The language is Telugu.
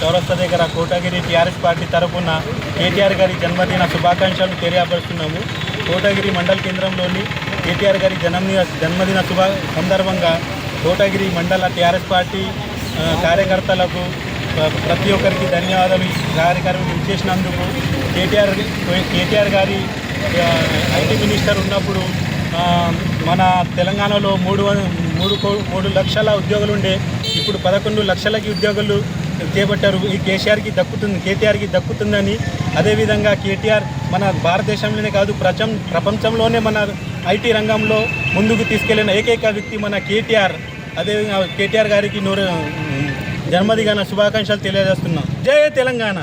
చౌరస్తా దగ్గర కోటగిరి టీఆర్ఎస్ పార్టీ తరఫున కేటీఆర్ గారి జన్మదిన శుభాకాంక్షలు తెలియపరుస్తున్నాము. కోటగిరి మండల కేంద్రంలోని కేటీఆర్ గారి జన్మదిన జన్మదిన శుభ సందర్భంగా కోటగిరి మండల టీఆర్ఎస్ పార్టీ కార్యకర్తలకు ప్రతి ఒక్కరికి ధన్యవాదాలు. కార్యక్రమం ఇచ్చేసినందుకు కేటీఆర్ కేటీఆర్ గారి ఐటీ మినిస్టర్ ఉన్నప్పుడు మన తెలంగాణలో మూడు మూడు కో- మూడు లక్షల ఉద్యోగులు ఉండే ఇప్పుడు పదకొండు లక్షలకి ఉద్యోగులు చేపట్టారు. ఈ కేసీఆర్కి దక్కుతుంది కేటీఆర్కి దక్కుతుందని అదేవిధంగా కేటీఆర్ మన భారతదేశంలోనే కాదు ప్రచం ప్రపంచంలోనే మన ఐటీ రంగంలో ముందుకు తీసుకెళ్ళిన ఏకైక వ్యక్తి మన కేటీఆర్. అదేవిధంగా కేటీఆర్ గారికి నూరు జన్మదిగాన శుభాకాంక్షలు తెలియజేస్తున్నాం. జై తెలంగాణ!